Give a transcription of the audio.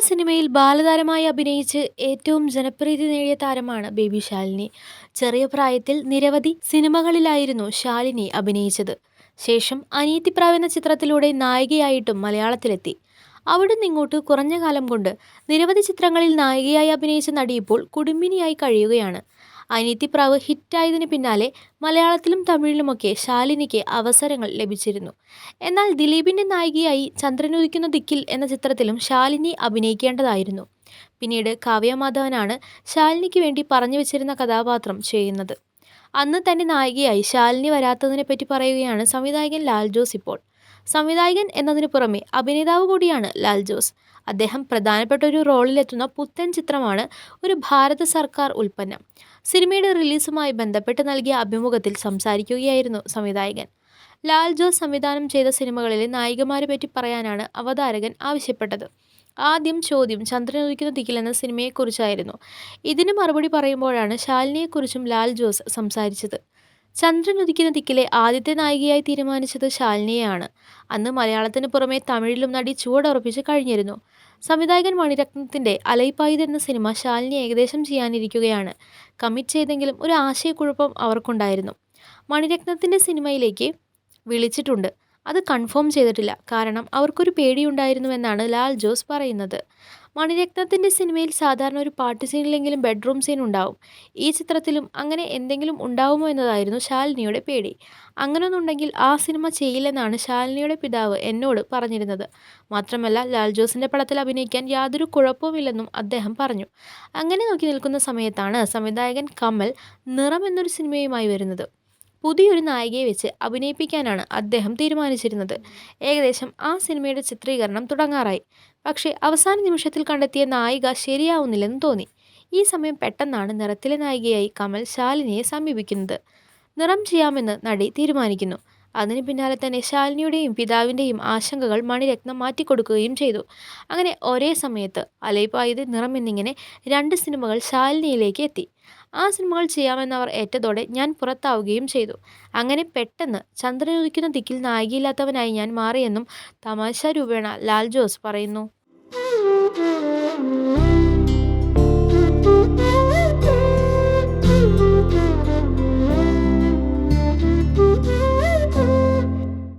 സിനിമയിൽ ബാലതാരമായി അഭിനയിച്ച് ഏറ്റവും ജനപ്രീതി നേടിയ താരമാണ് ബേബി ശാലിനി. ചെറിയ പ്രായത്തിൽ നിരവധി സിനിമകളിലായിരുന്നു ശാലിനി അഭിനയിച്ചത്. ശേഷം അനീതിപ്രാവ് എന്ന ചിത്രത്തിലൂടെ നായികയായിട്ടും മലയാളത്തിലെത്തി. അവിടെ നിന്നിങ്ങോട്ട് കുറഞ്ഞ കാലം കൊണ്ട് നിരവധി ചിത്രങ്ങളിൽ നായികയായി അഭിനയിച്ച നടി ഇപ്പോൾ കുടുംബിനിയായി കഴിയുകയാണ്. അനിയത്തിപ്രാവ് ഹിറ്റായതിന് പിന്നാലെ മലയാളത്തിലും തമിഴിലുമൊക്കെ ശാലിനിക്ക് അവസരങ്ങൾ ലഭിച്ചിരുന്നു. എന്നാൽ ദിലീപിന്റെ നായികയായി ചന്ദ്രനുദിക്കുന്ന ദിക്കിൽ എന്ന ചിത്രത്തിലും ശാലിനി അഭിനയിക്കേണ്ടതായിരുന്നു. പിന്നീട് കാവ്യമാധവനാണ് ശാലിനിക്ക് വേണ്ടി പറഞ്ഞു വെച്ചിരുന്ന കഥാപാത്രം ചെയ്യുന്നത്. അന്ന് തന്റെ നായികയായി ശാലിനി വരാത്തതിനെ പറ്റി പറയുകയാണ് സംവിധായകൻ ലാൽ ജോസ് ഇപ്പോൾ. സംവിധായകൻ എന്നതിനു പുറമെ അഭിനേതാവ് കൂടിയാണ് ലാൽ ജോസ് അദ്ദേഹം പ്രധാനപ്പെട്ട ഒരു റോളിലെത്തുന്ന പുത്തൻ ചിത്രമാണ് ഒരു ഭാരത സർക്കാർ ഉൽപ്പന്നം. സിനിമയുടെ റിലീസുമായി ബന്ധപ്പെട്ട് നൽകിയ അഭിമുഖത്തിൽ സംസാരിക്കുകയായിരുന്നു സംവിധായകൻ. ലാൽ ജോസ് സംവിധാനം ചെയ്ത സിനിമകളിലെ നായികമാരെ പറ്റി പറയാനാണ് അവതാരകൻ ആവശ്യപ്പെട്ടത്. ആദ്യം ചോദ്യം ചന്ദ്രനുദിക്കുന്ന ദിക്കിൽ എന്ന സിനിമയെക്കുറിച്ചായിരുന്നു. ഇതിന് മറുപടി പറയുമ്പോഴാണ് ശാലിനിയെക്കുറിച്ചും ലാൽ ജോസ് സംസാരിച്ചത്. ചന്ദ്രൻ ഉദിക്കുന്ന ദിക്കിലെ ആദ്യത്തെ നായികയായി തീരുമാനിച്ചത് ശാലിനിയെയാണ്. അന്ന് മലയാളത്തിന് പുറമെ തമിഴിലും നടി ചുവടുറപ്പിച്ച് കഴിഞ്ഞിരുന്നു. സംവിധായകൻ മണിരത്നത്തിന്റെ അലൈപ്പായുധ എന്ന സിനിമ ശാലിനി ഏകദേശം ചെയ്യാനിരിക്കുകയാണ്. കമ്മിറ്റ് ചെയ്തെങ്കിലും ഒരു ആശയക്കുഴപ്പം അവർക്കുണ്ടായിരുന്നു. മണിരത്നത്തിന്റെ സിനിമയിലേക്ക് വിളിച്ചിട്ടുണ്ട്. അത് കൺഫേം ചെയ്തിട്ടില്ല. കാരണം അവർക്കൊരു പേടിയുണ്ടായിരുന്നുവെന്നാണ് ലാൽ ജോസ് പറയുന്നത്. മണിരത്നത്തിന്റെ സിനിമയിൽ സാധാരണ ഒരു പാട്ട് സീനിലെങ്കിലും ബെഡ്റൂം സീൻ ഉണ്ടാവും. ഈ ചിത്രത്തിലും അങ്ങനെ എന്തെങ്കിലും ഉണ്ടാവുമോ എന്നതായിരുന്നു ശാലിനിയുടെ പേടി. അങ്ങനെയൊന്നുണ്ടെങ്കിൽ ആ സിനിമ ചെയ്യില്ലെന്നാണ് ശാലിനിയുടെ പിതാവ് എന്നോട് പറഞ്ഞിരുന്നത്. മാത്രമല്ല ലാൽ ജോസിന്റെ പടത്തിൽ അഭിനയിക്കാൻ യാതൊരു കുഴപ്പവുമില്ലെന്നും അദ്ദേഹം പറഞ്ഞു. അങ്ങനെ നോക്കി നിൽക്കുന്ന സമയത്താണ് സംവിധായകൻ കമൽ നിറം എന്നൊരു സിനിമയുമായി വരുന്നത്. പുതിയൊരു നായികയെ വെച്ച് അഭിനയിപ്പിക്കാനാണ് അദ്ദേഹം തീരുമാനിച്ചിരുന്നത്. ഏകദേശം ആ സിനിമയുടെ ചിത്രീകരണം തുടങ്ങാറായി. പക്ഷേ അവസാന നിമിഷത്തിൽ കണ്ടെത്തിയ നായിക ശരിയാവുന്നില്ലെന്ന് തോന്നി. ഈ സമയം പെട്ടെന്നാണ് നിറത്തിലെ നായികയായി കമൽ ശാലിനിയെ സമീപിക്കുന്നത്. നിറം ചെയ്യാമെന്ന് നടി തീരുമാനിക്കുന്നു. അതിന് പിന്നാലെ തന്നെ ശാലിനിയുടെയും പിതാവിന്റെയും ആശങ്കകൾ മണിരത്നം മാറ്റിക്കൊടുക്കുകയും ചെയ്തു. അങ്ങനെ ഒരേ സമയത്ത് അലൈപ്പായത് നിറം എന്നിങ്ങനെ രണ്ട് സിനിമകൾ ശാലിനിയിലേക്ക് എത്തി. ആ സിനിമകൾ ചെയ്യാമെന്നവർ ഏറ്റതോടെ ഞാൻ പുറത്താവുകയും ചെയ്തു. അങ്ങനെ പെട്ടെന്ന് ചന്ദ്രനുദിക്കുന്ന ദിക്കിൽ നായികയില്ലാത്തവനായി ഞാൻ മാറിയെന്നും തമാശ രൂപേണ ലാൽ ജോസ് പറയുന്നു.